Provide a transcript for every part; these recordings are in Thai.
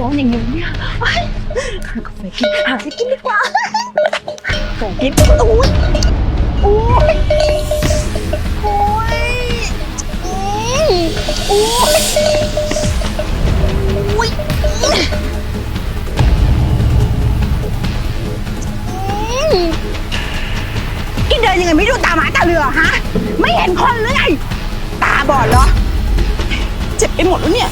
ร้อนอย่างนี้เนี่ยเฮ้ยหากาแฟกินหาอะไรกินดีกว่าหากินโอ้ยโอ้ยโอ้ยอืมโอ้ยโอ้ยอืมกินเดินยังไงไม่ดูตาหมาตาเรือฮะ ไม่เห็นคนหรือไง ตาบอดเหรอ เจ็บไปหมดแล้วเนี่ย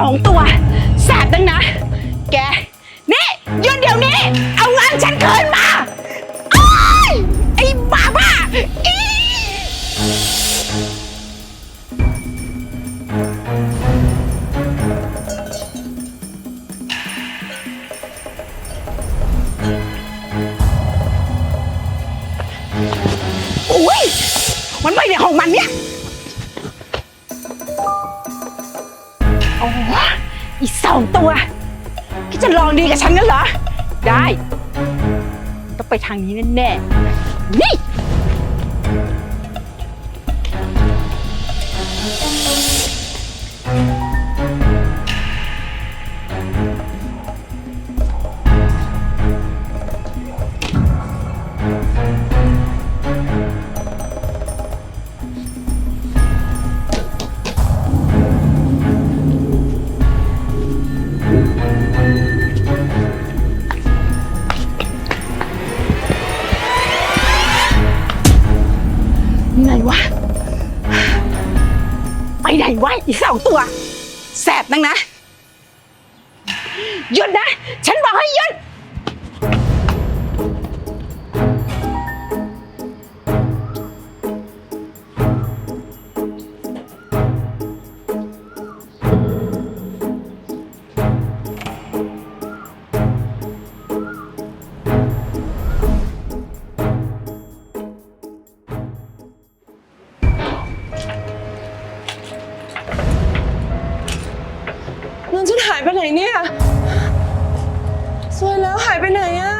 สองตัว กับฉันงั้นเหรอ ได้ ต้องไปทางนี้แน่ๆนี่ อีกสองตัว แสบนังนะ หยุดนะ ฉันบอกให้หยุดายไปไหนเนี่ยสวยแล้วหายไปไหนอะ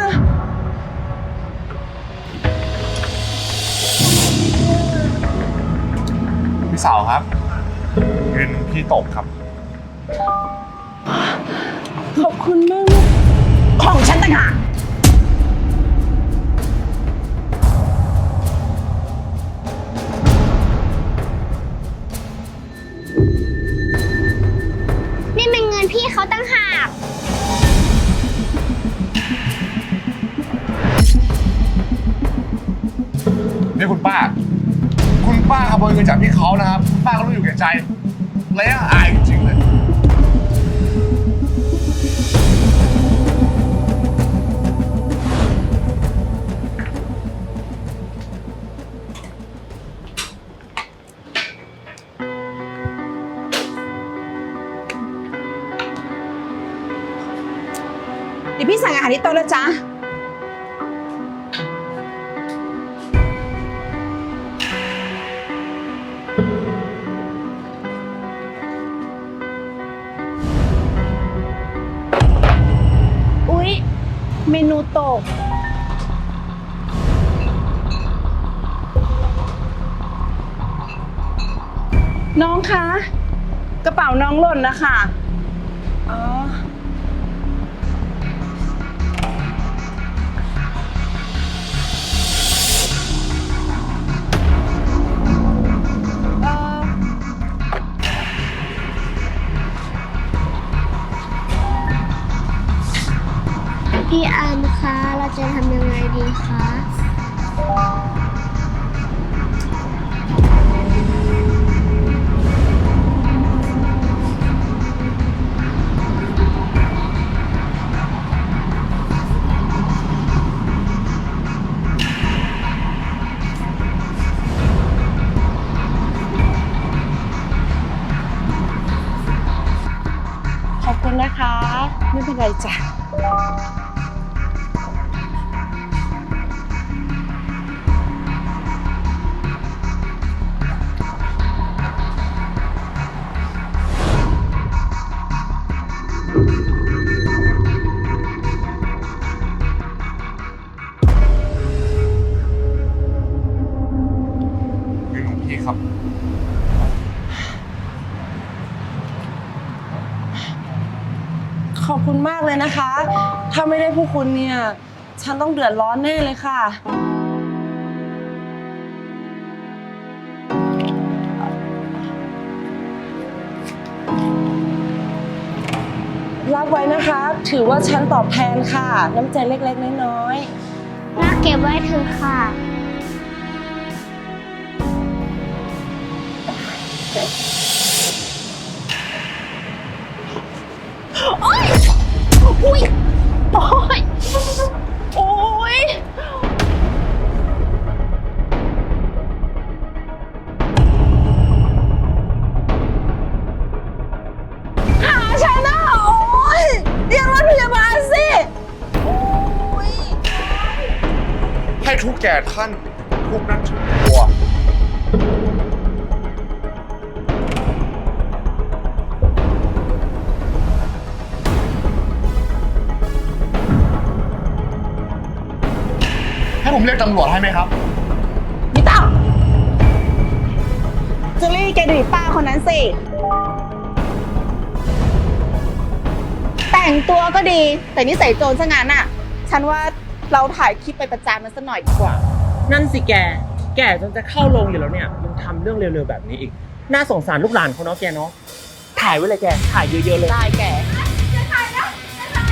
พี่สาวครับเงินพี่ตกครับ ขอบคุณมากนะของฉันต่างหาก คุณป้า คุณป้าขโมยเงินจากพี่เขานะครับคุณป้าก็รู้อยู่แก่ใจและยังอายจริงๆเลย เดี๋ยวพี่สั่งอาหารที่โต๊ะแล้วจ้า หล่นนะคะ เลยนะคะ ถ้าไม่ได้พวกคุณเนี่ย ฉันต้องเดือดร้อนแน่เลยค่ะ รับไว้นะคะ ถือว่าฉันตอบแทนค่ะ น้ำใจเล็กๆ น้อยน่าเก็บไว้เถอะค่ะอุ้ ท่านทุกนั้นถึงตัว ให้ผมเรียกตำรวจให้ไหมครับ ไม่ต้องจูลี่แกดูป้าคนนั้นสิ แต่งตัวก็ดี แต่นิสัยโจรซะงั้นอะ ฉันว่าเราถ่ายคลิปไปประจานมันสักหน่อยดีกว่า นั่นสิแก แกจนจะเข้าโรงอยู่แล้วเนี่ยยังทำเรื่องเร็วๆแบบนี้อีก น่าสงสารลูกหลานเขาเนาะแกเนาะ ถ่ายไว้เลยแก ถ่ายเยอะๆเลย ได้แกอย่าถ่ายนะอย่าถ่าย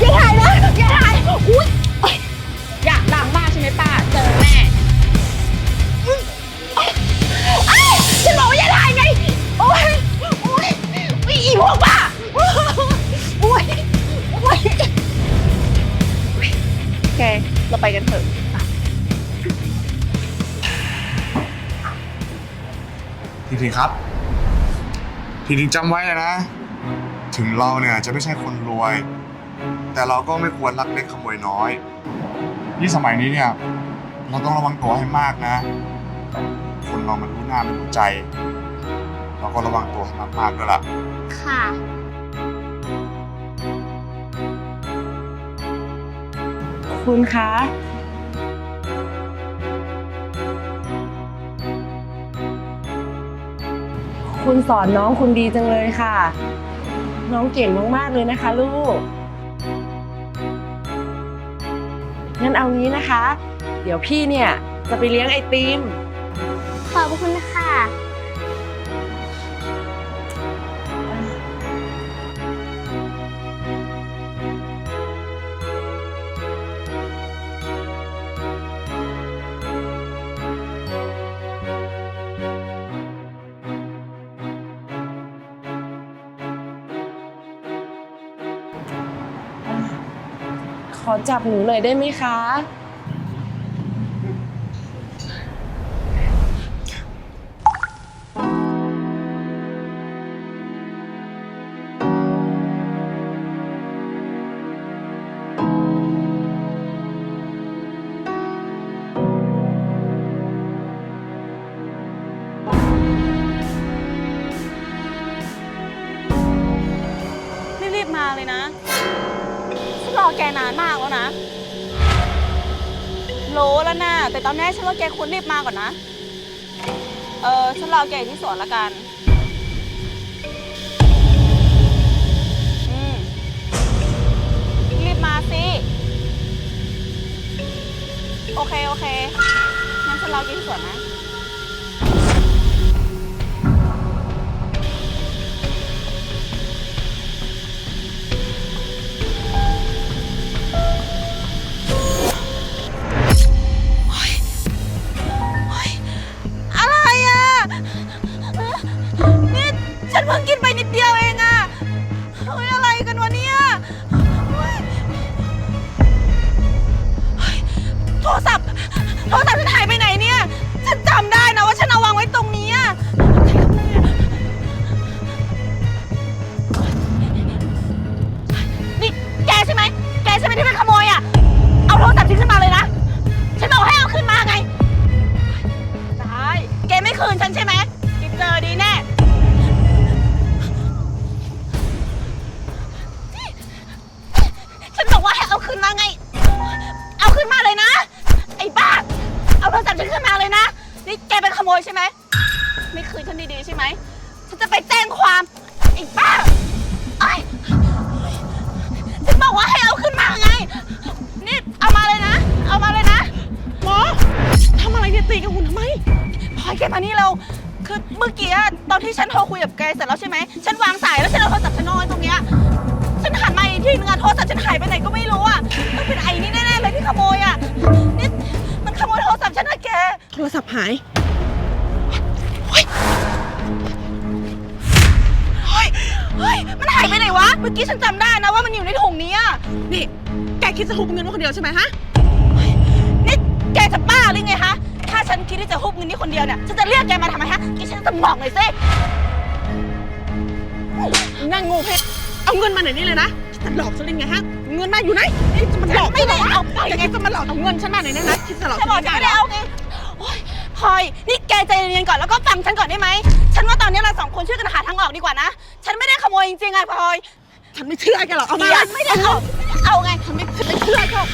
อย่าถ่ายนะอย่าถ่ายอุ้ยอยากดังมากใช่ไหมป้า เจอแน่อุ๊ยเอ้ยฉันบอกว่าอย่าถ่ายไง โอ๊ย โอ๊ยอุ๊ยอีพวกป้า โอ๊ย โอ๊ยโอ๊ยแก เราไปกันเถอะ ทีทีครับ ทีทีจำไว้เลยนะ ถึงเราเนี่ยจะไม่ใช่คนรวย แต่เราก็ไม่ควรลักเล็กขโมยน้อยที่สมัยนี้เนี่ย เราต้องระวังตัวให้มากนะ คนเรามันรู้หน้ามันรู้ใจ เราก็ระวังตัวให้มากๆด้วยล่ะ ค่ะๆคุณคะ คุณสอนน้องคุณดีจังเลยค่ะ น้องเก่งมากๆเลยนะคะลูก งั้นเอางี้นะคะ เดี๋ยวพี่เนี่ยจะไปเลี้ยงไอติม ขอบคุณค่ะ จับหนูหน่อยได้ไหมคะ รีบๆมาเลยนะ อแกนานมากแล้วนะรู้แล้วนะแต่ตอนนี้ฉันว่าแกควรรีบมาก่อนนะ เออฉันรอแกอยู่ที่สวนละกัน อืม รีบมาสิ โอเค โอเคงั้นฉันรอแกที่สวนนะ เพิ่งกินไปนิดเดียวเองอะเฮ้ยอะไรกันวะเนี่ยเฮ้ยเฮ้ยโทรศัพท์ โทรศัพท์ ดีๆใช่ไหม ฉันจะไปแจ้งความไอ้บ้าไอ้ยฉันบอกว่าให้เอาขึ้นมาไง นี่เอามาเลยนะ เอามาเลยนะ หมอทำอะไรเนี่ยตีกับหุ่นทำไมพลอยแกมานี่เราคือเมื่อกี้อะตอนที่ฉันโทรคุยกับแกเสร็จแล้วใช่ไหม ฉันวางสายแล้วฉันเอาโทรศัพท์ฉันนอนตรงเนี้ย ฉันหันมาอีกทีนึงอะโทรศัพท์ฉันหายไปไหนก็ไม่รู้อะต้องเป็นไอ้นี่แน่ๆเลยที่ขโมยอะนี่มันขโมยโทรศัพท์ฉันนะแก โทรศัพท์หาย เฮ้ย เฮ้ยมันหายไปไหนวะ เมื่อกี้ฉันจำได้นะว่ามันอยู่ในถุงนี้อะนี่ แกคิดจะหุบเงินไว้คนเดียวใช่ไหมฮะ นี่แกจะบ้าหรือไงฮะถ้าฉันคิดที่จะฮุบเงินนี่คนเดียวเนี่ย ฉันจะเรียกแกมาทำไมฮะแกฉันจะบอกหน่อยสินั่งงูเพชรเอาเงินมาหน่อยนี่เลยนะจะหลอกฉันได้ไงฮะ เงินมาอยู่ไหนนี่จะมาหลอกไม่ได้เอาไปแกจะมาหลอกเอาเงินฉันมาหน่อยนะนะคิดจะหลอกจะบอกฉัจะนไม่ได้ได้เหรอเอาไงโอ๊ย พลอยนี่แกใจเย็นๆก่อนแล้วก็ฟังฉันก่อนได้ไหม ฉันว่าตอนนี้เราสองคนช่วยกันหาทางออกดีกว่านะ ฉันไม่ได้ขโมยจริงๆไงพลอยฉันไม่เชื่อแกหรอกเอามา ฉันไม่ได้เอาเอาไงฉันไม่ไม่เชื่อเขา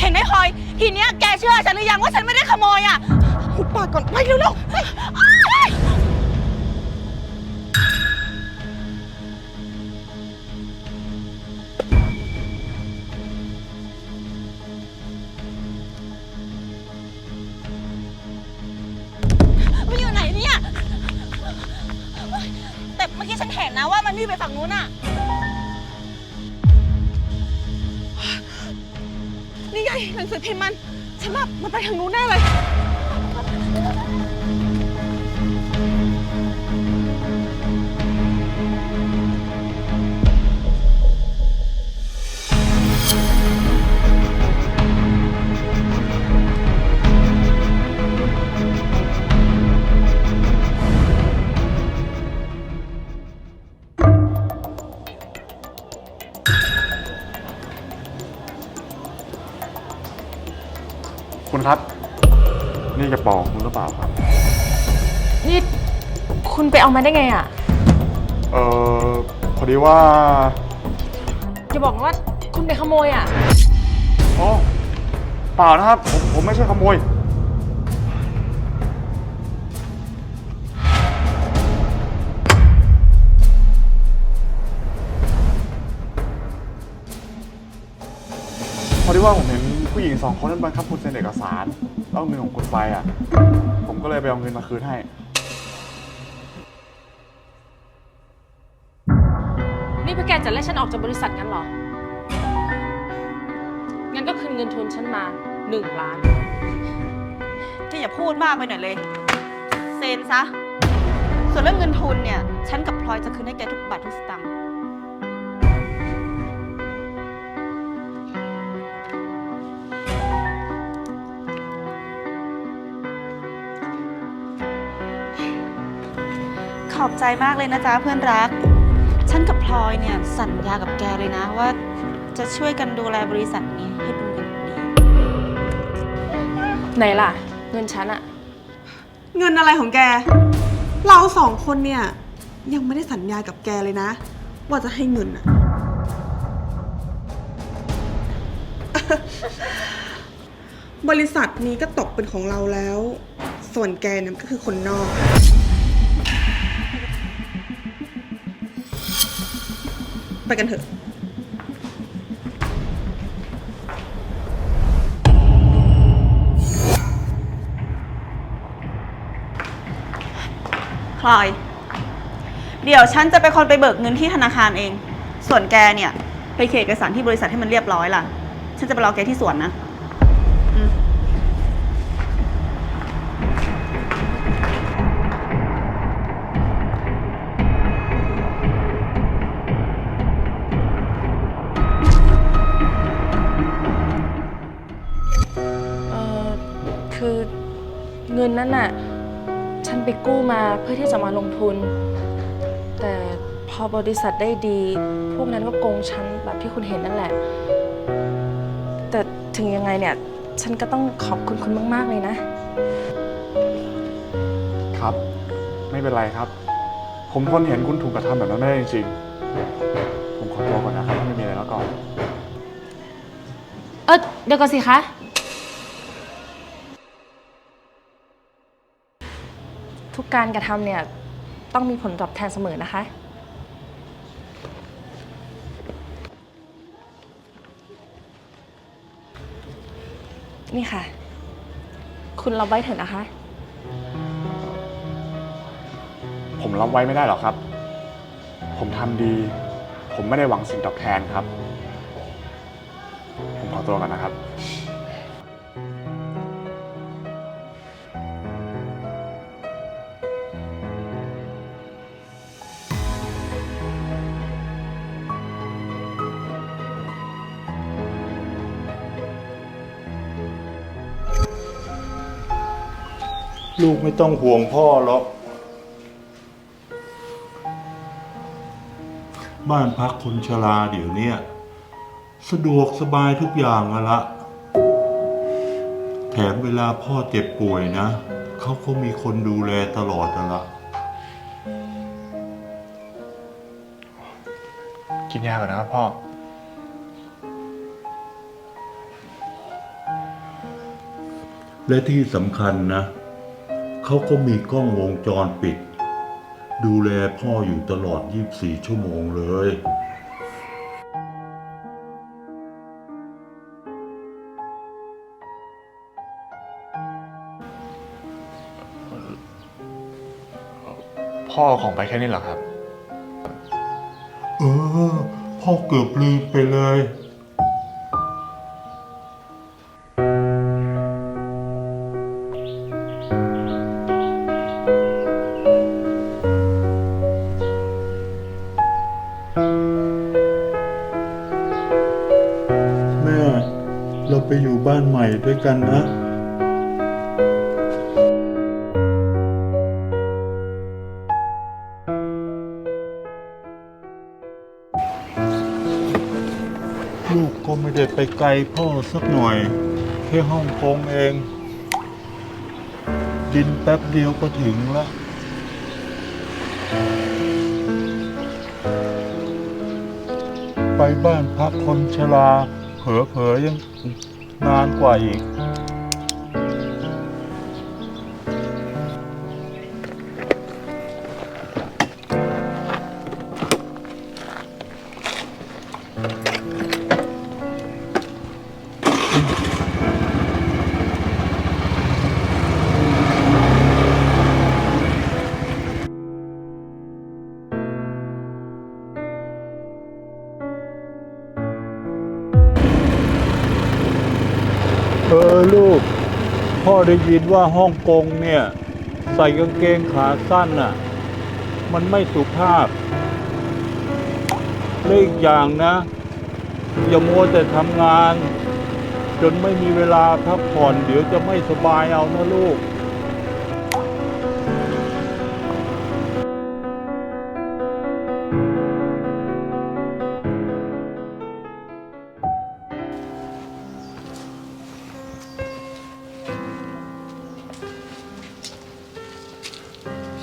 เห็นไหมพลอยทีเนี้ยแกเชื่อฉันหรือยังว่าฉันไม่ได้ขโมยอะหุบปากก่อนไปเร็วๆเฮ้ย เมื่อกี้ฉันเห็นนะว่ามันวิ่งไปฝั่งนู้นอะ นี่ไงหนังสือพิมพ์มัน ฉันว่ามันไปทางนู้นแน่เลย ป๋าของคุณหรือเปล่าครับนี่คุณไปเอามาได้ไงอะเอ่อพอดีว่าอย่าบอกว่าคุณไปขโมยอะอ๋อเปล่านะครับ ผมผมไม่ใช่ขโมย พอดีว่าผมเห็น ผู้หญิงสองคนนั้นบังคับคุณเซ็นเอกสารแล้วเอาเงินของคุณไปอะ ผมก็เลยไปเอาเงินมาคืนให้ นี่พวกแกจะไล่ฉันออกจากบริษัทงั้นเหรอ งั้นก็คืนเงินทุนฉันมาหนึ่งล้านที่อย่าพูดมากไปหน่อยเลย เซ็นซะ ส่วนเรื่องเงินทุนเนี่ย ฉันกับพลอยจะคืนให้แกทุกบาททุกสตางค์ ขอบใจมากเลยนะจ๊ะเพื่อนรัก ฉันกับพลอยเนี่ยสัญญากับแกเลยนะว่า จะช่วยกันดูแลบริษัทนี้ให้เป็นอย่างดี ไหนล่ะ เงินฉันอะเงินอะไรของแก เราสองคนเนี่ย ยังไม่ได้สัญญากับแกเลยนะ ว่าจะให้เงินอะ บริษัทนี้ก็ตกเป็นของเราแล้ว ส่วนแกเนี่ยก็คือคนนอก ไปกันเถอะคลอย เดี๋ยวฉันจะเป็นคนไปเบิกเงินที่ธนาคารเอง ส่วนแกเนี่ย ไปเคลียร์เอกสารที่บริษัทให้มันเรียบร้อยล่ะ ฉันจะไปรอแกที่สวนนะ กู้มาเพื่อที่จะมาลงทุน แต่พอบริษัทได้ดี พวกนั้นก็โกงฉันแบบที่คุณเห็นนั่นแหละ แต่ถึงยังไงเนี่ย ฉันก็ต้องขอบคุณคุณมาก ๆ เลยนะ ครับ ไม่เป็นไรครับ ผมทนเห็นคุณถูกกระทำแบบนั้นไม่ได้จริงๆ ผมขอตัวก่อนนะครับถ้าไม่มีอะไรแล้วก็ เออเดี๋ยวก่อนสิคะ ทุกการกระทำเนี่ยต้องมีผลตอบแทนเสมอนะคะ นี่ค่ะ คุณรับไว้เถอะนะคะ ผมรับไว้ไม่ได้หรอกครับ ผมทำดี ผมไม่ได้หวังสิ่งตอบแทนครับ ผมขอตัวก่อนนะครับ ลูกไม่ต้องห่วงพ่อหรอก บ้านพักคนชราเดี๋ยวเนี้ยสะดวกสบายทุกอย่างอะละ แถมเวลาพ่อเจ็บป่วยนะ เขาก็มีคนดูแลตลอดอะละ กินยาก่อนนะครับพ่อ และที่สำคัญนะ เขาก็มีกล้องวงจรปิด ดูแลพ่ออยู่ตลอด 24 ชั่วโมงเลย พ่อเอาของไปแค่นี้เหรอครับ เออ พ่อเกือบลืมไปเลย กันนะลูกก็ไม่ได้ไปไกลพ่อสักหน่อย แค่ฮ่องกงเอง ดินแป๊บเดียวก็ถึงละไปบ้านพักคนชรา เผลอๆยังนานกว่าอีก ลูก พ่อได้ยินว่าฮ่องกงเนี่ย ใส่กางเกงขาสั้นน่ะ มันไม่สุภาพและอีกอย่างนะ อย่ามัวแต่ทำงาน จนไม่มีเวลาพักผ่อนเดี๋ยวจะไม่สบายเอานะลูก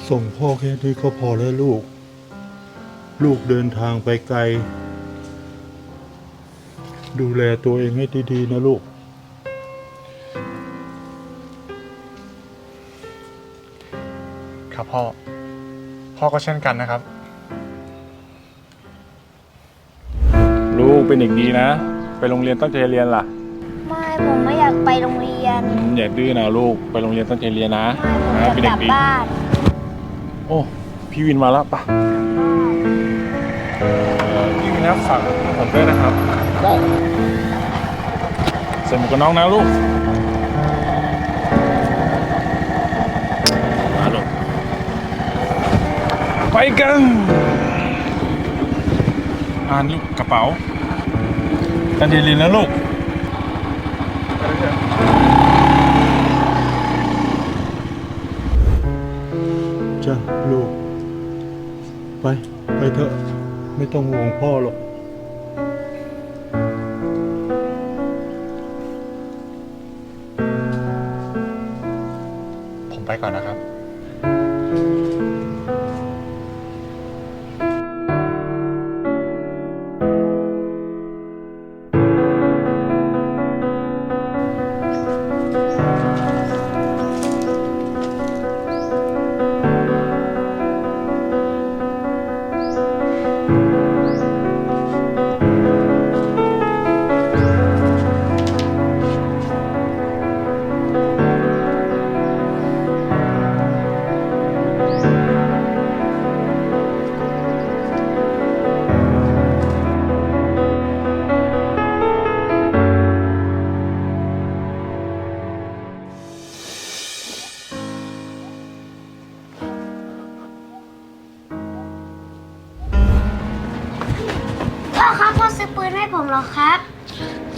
ส่งพ่อแค่นี้ก็พอแล้วลูก ลูกเดินทางไปไกล ดูแลตัวเองให้ดีๆนะลูก ครับพ่อ พ่อก็เช่นกันนะครับ ลูกเป็นเด็กดีนะ ไปโรงเรียนตั้งใจเรียนล่ะ ไม่ผมไม่อยากไปโรงเรียน อย่าดื้อนะลูก ไปโรงเรียนตั้งใจเรียนนะไม่ผมนะอยากกลับบ้าน โอ้พี่วินมาแล้วปะเอ่อพี่วินนะฝากผมด้วยนะครับได้ใส่หมวกกันน็อกนะลูกมาลูกไปกันอ่านลูกกระเป๋าตั้งใจเรียนนะลูก ลูก ไป ไปเถอะ ไม่ต้องห่วงพ่อหรอก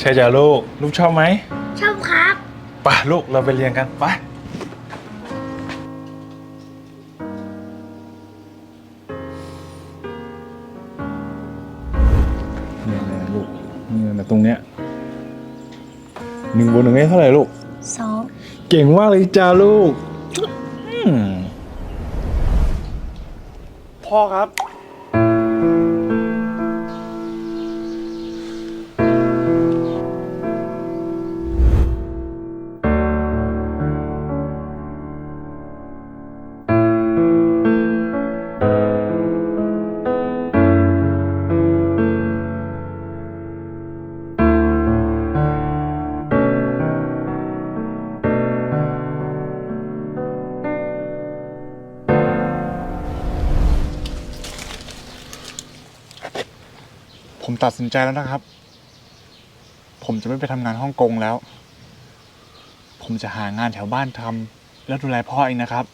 ช่จ้ะลูก ลูกชอบไหมชอบครับไปลูกเราไปเรียนกันไปเนี่ยนะลูกเนี่ยนะตรงเนี้ยหนึ่งบนหนึ่งได้เท่าไหร่ลูก สองเก่งมากเลยจ้าลูกอืมพ่อครับ ผมตัดสินใจแล้วนะครับ ผมจะไม่ไปทำงานฮ่องกงแล้ว ผมจะหางานแถวบ้านทำแล้วดูแลพ่อเองนะครับ